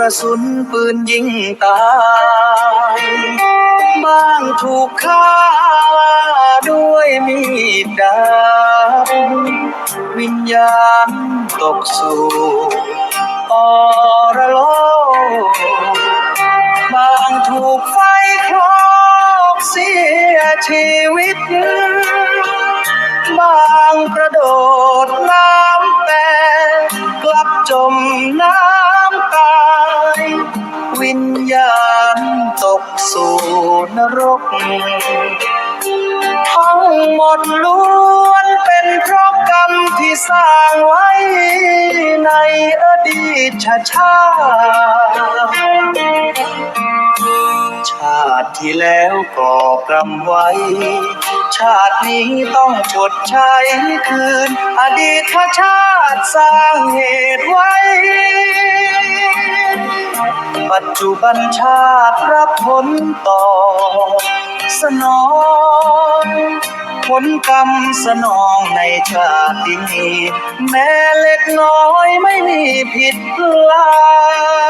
ระสุนปืนยิงตายบ้างถูกฆ่าด้วยมีดดาบวิญญาณตกสู่อรโลกบางถูกไฟคลอกเสียชีวิต กสู่นรก ทั้งหมดล้วนเป็นเพราะกรรมที่สร้างไว้ในอดีตชาติชาติที่แล้วก่อกรรมไว้ ชาตินี้ต้องชดใช้คืน อดีตชาติสร้างเหตุไว้ ปัจจุบันชาติรับผลต่อ สนองผลกรรมสนองในชาตินี้ แม้เล็กน้อยไม่มีผิดพลาด